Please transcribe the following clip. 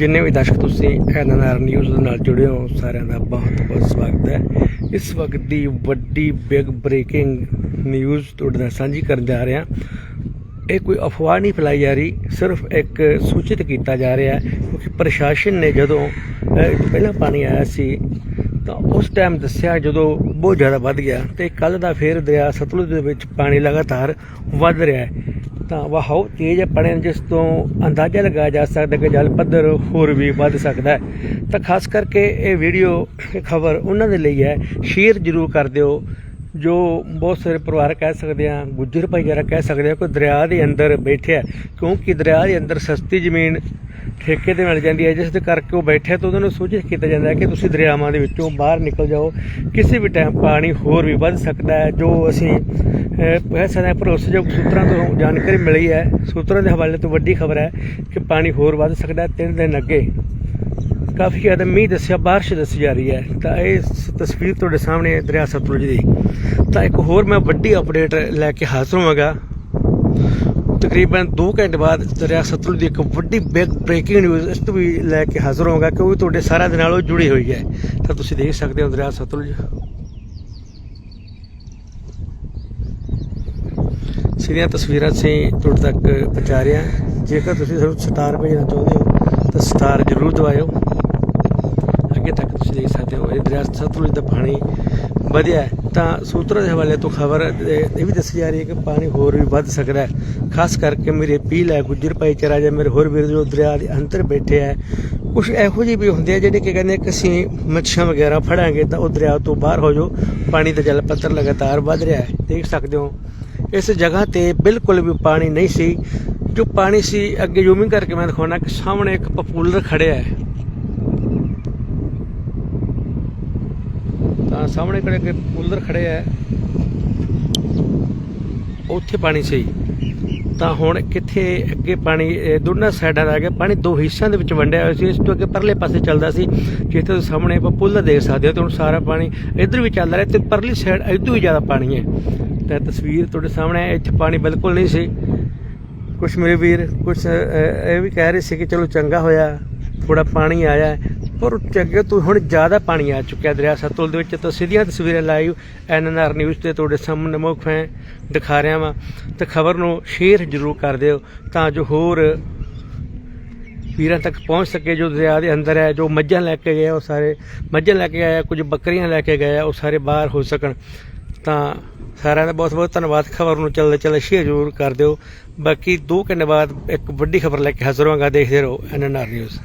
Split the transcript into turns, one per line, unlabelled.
ਜਿੰਨੇ ਵੀ ਦਰਸ਼ਕ ਤੁਸੀਂ ਐਨਐਨਆਰ ਨਿਊਜ਼ ਦੇ ਨਾਲ ਜੁੜੇ ਹੋ, ਸਾਰਿਆਂ ਦਾ ਬਹੁਤ ਬਹੁਤ ਸਵਾਗਤ ਹੈ। ਇਸ ਵਕਤ ਦੀ ਵੱਡੀ ਬਿਗ ਬ੍ਰੇਕਿੰਗ ਨਿਊਜ਼ ਤੁਹਾਡੇ ਨਾਲ ਸਾਂਝੀ ਕਰਨ ਜਾ ਰਿਹਾ। ਇਹ ਕੋਈ ਅਫਵਾਹ ਨਹੀਂ ਫੈਲਾਈ ਜਾ ਰਹੀ, ਸਿਰਫ ਇੱਕ ਸੂਚਿਤ ਕੀਤਾ ਜਾ ਰਿਹਾ ਹੈ, ਕਿਉਂਕਿ ਪ੍ਰਸ਼ਾਸਨ ਨੇ ਜਦੋਂ ਪਹਿਲਾਂ ਪਾਣੀ ਆਇਆ ਸੀ, ਤਾਂ ਉਸ ਟਾਈਮ ਦੱਸਿਆ ਜਦੋਂ ਬਹੁਤ ਜ਼ਿਆਦਾ ਵੱਧ ਗਿਆ ਤੇ ਕੱਲ ਦਾ ਫੇਰ ਦਰਿਆ ਸਤਲੁਜ ਦੇ ਵਿੱਚ ਪਾਣੀ ਲਗਾਤਾਰ ਵੱਧ ਰਿਹਾ ਹੈ। ਤਾਂ ਵਹਾਓ ਤੇਜ਼ ਹੈ ਜਿਸ ਤੋਂ ਅੰਦਾਜ਼ਾ ਲਗਾਇਆ ਜਾ ਸਕਦਾ ਕਿ ਜਲ ਪੱਧਰ ਹੋਰ ਵੀ ਵੱਧ ਸਕਦਾ ਹੈ। ਤਾਂ ਖਾਸ ਕਰਕੇ ਇਹ ਵੀਡੀਓ ਖਬਰ ਉਹਨਾਂ ਦੇ ਲਈ ਹੈ। ਸ਼ੇਅਰ ਜ਼ਰੂਰ ਕਰ ਦਿਓ। ਜੋ ਬਹੁਤ ਸਾਰੇ ਪਰਿਵਾਰ ਕਹਿ ਸਕਦੇ ਆ, ਗੁੱਜਰ ਭਾਈਚਾਰਾ ਕਹਿ ਸਕਦੇ ਆ, ਕੋਈ ਦਰਿਆ ਦੇ ਅੰਦਰ ਬੈਠਿਆ ਕਿਉਂਕਿ ਦਰਿਆ ਦੇ ਅੰਦਰ ਸਸਤੀ ਜ਼ਮੀਨ ਠੇਕੇ ਤੇ ਮਿਲ ਜਾਂਦੀ ਹੈ, ਜਿਸ ਦੇ ਕਰਕੇ ਉਹ ਬੈਠੇ ਤਾਂ ਉਹਨਾਂ ਨੂੰ ਸੂਚਿਤ ਕੀਤਾ ਜਾਂਦਾ ਹੈ ਕਿ ਤੁਸੀਂ ਦਰਿਆਵਾਂ ਦੇ ਵਿੱਚੋਂ ਬਾਹਰ ਨਿਕਲ ਜਾਓ। ਕਿਸੇ ਵੀ ਟਾਈਮ ਪਾਣੀ ਹੋਰ ਵੀ ਵੱਧ ਸਕਦਾ ਹੈ, ਜੋ ਅਸੀਂ ਬਹੁਤ ਕਹਿ ਭਰੋਸੇਯੋਗ ਸੂਤਰਾਂ ਤੋਂ ਜਾਣਕਾਰੀ ਮਿਲੀ ਹੈ, ਸੂਤਰਾਂ ਦੇ ਹਵਾਲੇ ਤੋਂ ਵੱਡੀ ਖਬਰ ਹੈ ਕਿ ਪਾਣੀ ਹੋਰ ਵੱਧ ਸਕਦਾ ਹੈ ਤਿੰਨ ਦਿਨ ਅੱਗੇ। ਕਾਫੀ ਜ਼ਿਆਦਾ ਮੀਂਹ ਦੱਸਿਆ, ਬਾਰਿਸ਼ ਦੱਸੀ ਜਾ ਰਹੀ ਹੈ। ਤਾਂ ਇਹ ਤਸਵੀਰ ਤੁਹਾਡੇ ਸਾਹਮਣੇ ਦਰਿਆ ਸਤਲੁਜ ਦੀ। ਤਾਂ ਇੱਕ ਹੋਰ ਮੈਂ ਵੱਡੀ ਅਪਡੇਟ ਲੈ ਕੇ ਹਾਜ਼ਰ ਹੋਵਾਂਗਾ। ਤਕਰੀਬਨ 2 ਘੰਟੇ ਬਾਅਦ ਦਰਿਆ ਸਤਲੁਜ ਦੀ ਇੱਕ ਵੱਡੀ ਬਿਗ ਬ੍ਰੇਕਿੰਗ ਨਿਊਜ਼ ਇਸ ਤੋਂ ਵੀ ਲੈ ਕੇ ਹਾਜ਼ਰ ਹੋਵਾਂਗਾ, ਕਿਉਂਕਿ ਤੁਹਾਡੇ ਸਾਰਿਆਂ ਦੇ ਨਾਲ ਉਹ ਜੁੜੀ ਹੋਈ ਹੈ। ਤਾਂ ਤੁਸੀਂ ਦੇਖ ਸਕਦੇ ਹੋ ਦਰਿਆ ਸਤਲੁਜ। ਸਿੱਧੀਆਂ ਤਸਵੀਰਾਂ ਅਸੀਂ ਤੁਹਾਡੇ ਤੱਕ ਪਹੁੰਚਾ ਰਹੇ ਹਾਂ, ਜੇਕਰ ਤੁਸੀਂ ਸਾਨੂੰ ਸਟਾਰ ਭੇਜਣਾ ਚਾਹੁੰਦੇ ਹੋ, ਤਾਂ ਸਟਾਰ ਜ਼ਰੂਰ ਦਵਾਇਓ ਅੱਗੇ ਤੱਕ ਤੁਸੀਂ ਦੇਖ ਸਕਦੇ ਹੋ, ਇਹ ਦਰਿਆ ਸਤਲੁਜ ਦਾ ਪਾਣੀ ਵਧਿਆ ਤਾਂ ਸੂਤਰਾਂ ਦੇ ਹਵਾਲੇ ਤੋਂ ਖਬਰ, ਇਹ ਵੀ ਦੱਸੀ ਜਾ ਰਹੀ ਹੈ ਕਿ ਪਾਣੀ ਹੋਰ ਵੀ ਵੱਧ ਸਕਦਾ ਹੈ। ਖਾਸ ਕਰਕੇ ਮੇਰੇ ਪੀਲ ਹੈ, ਗੁੱਜਰ ਭਾਈਚਾਰਾ ਜਾਂ ਮੇਰੇ ਹੋਰ ਵੀਰ ਜੋ ਦਰਿਆ ਦੇ ਅੰਦਰ ਬੈਠੇ ਹੈ ਕੁਝ ਇਹੋ ਜਿਹੇ ਵੀ ਹੁੰਦੇ ਆ ਜਿਹੜੇ ਕਿ ਕਹਿੰਦੇ ਕਿ ਅਸੀਂ ਮੱਛੀਆਂ ਵਗੈਰਾ ਫੜਾਂਗੇ ਤਾਂ ਉਹ ਦਰਿਆ ਤੋਂ ਬਾਹਰ ਹੋ ਜਾਓ, ਪਾਣੀ ਦਾ ਜਲ ਪੱਧਰ ਲਗਾਤਾਰ ਵੱਧ ਰਿਹਾ ਹੈ। ਦੇਖ ਸਕਦੇ ਹੋ ਇਸ ਜਗ੍ਹਾ ਤੇ ਬਿਲਕੁਲ ਵੀ ਪਾਣੀ ਨਹੀਂ ਸੀ। ਜੋ ਪਾਣੀ ਸੀ, ਅੱਗੇ ਜ਼ੂਮਿੰਗ ਕਰਕੇ ਮੈਂ ਦਿਖਾਉਣਾ ਕਿ ਸਾਹਮਣੇ ਇੱਕ ਪਪੂਲਰ ਖੜਿਆ ਹੈ। ਤਾਂ ਸਾਹਮਣੇ ਖੜੇ ਪਪੂਲਰ ਖੜੇ ਹੈ, ਉੱਥੇ ਪਾਣੀ ਸੀ। ਤਾਂ ਹੁਣ ਕਿੱਥੇ ਅੱਗੇ ਪਾਣੀ ਦੋਨਾਂ ਸਾਈਡਾਂ ਦਾ ਗਿਆ ਪਾਣੀ ਦੋ ਹਿੱਸਿਆਂ ਦੇ ਵਿੱਚ ਵੰਡਿਆ ਹੋਇਆ ਸੀ, ਇਸ ਤੋਂ ਅੱਗੇ ਪਰਲੇ ਪਾਸੇ ਚੱਲਦਾ ਸੀ। ਜਿੱਥੇ ਤੁਸੀਂ ਸਾਹਮਣੇ ਪਪੂਲਰ ਦੇਖ ਸਕਦੇ ਹੋ ਤੇ ਹੁਣ ਸਾਰਾ ਪਾਣੀ ਇੱਧਰ ਵੀ ਚੱਲ ਰਿਹਾ ਤੇ ਪਰਲੀ ਸਾਈਡ ਇਦੋਂ ਵੀ ਜ਼ਿਆਦਾ ਪਾਣੀ ਹੈ। ਤਾਂ ਤਸਵੀਰ ਤੁਹਾਡੇ ਸਾਹਮਣੇ ਇੱਥੇ ਪਾਣੀ ਬਿਲਕੁਲ ਨਹੀਂ ਸੀ। ਕੁਛ ਮੇਰੇ ਵੀਰ ਕੁਛ ਇਹ ਵੀ ਕਹਿ ਰਹੇ ਸੀ ਕਿ ਚਲੋ ਚੰਗਾ ਹੋਇਆ ਥੋੜਾ ਪਾਣੀ ਆਇਆ। ਪਰ ਚੰਗੇ ਤੋਂ ਹੁਣ ਜ਼ਿਆਦਾ ਪਾਣੀ ਆ ਚੁੱਕਿਆ ਦਰਿਆ ਸਤਲੁਜ ਦੇ ਵਿੱਚ। ਤਾਂ ਸਿੱਧੀਆਂ ਤਸਵੀਰਾਂ ਲਾਈਵ ਐਨਐਨਆਰ ਨਿਊਜ਼ ਤੇ ਤੁਹਾਡੇ ਸਾਹਮਣੇ ਮੁੱਖ ਹੈ ਦਿਖਾ ਰਿਹਾ ਵਾਂ। ਤੇ ਖਬਰ ਨੂੰ ਸ਼ੇਅਰ ਜ਼ਰੂਰ ਕਰ ਦਿਓ ਤਾਂ ਜੋ ਹੋਰ ਵੀਰਾਂ ਤੱਕ ਪਹੁੰਚ ਸਕੇ ਜੋ ਦਰਿਆ ਦੇ ਅੰਦਰ ਹੈ, ਜੋ ਮੱਝਾਂ ਲੈ ਕੇ ਗਏ ਉਹ ਸਾਰੇ। ਮੱਝਾਂ ਲੈ ਕੇ ਆਇਆ, ਕੁਝ ਬੱਕਰੀਆਂ ਲੈ ਕੇ ਗਏ ਉਹ ਸਾਰੇ ਬਾਹਰ ਹੋ ਸਕਣ। ਤਾਂ ਸਾਰਿਆਂ ਦਾ ਬਹੁਤ ਬਹੁਤ ਧੰਨਵਾਦ। ਖਬਰ ਨੂੰ ਚੱਲਦੇ ਚੱਲਦੇ ਸ਼ੇਅਰ ਜ਼ਰੂਰ ਕਰ ਦਿਓ। ਬਾਕੀ 2 ਘੰਟੇ ਬਾਅਦ ਇੱਕ ਵੱਡੀ ਖਬਰ ਲੈ ਕੇ ਹਾਜ਼ਰ ਹੋਵਾਂਗਾ। ਦੇਖਦੇ ਰਹੋ ਐਨਐਨਆਰ ਨਿਊਜ਼।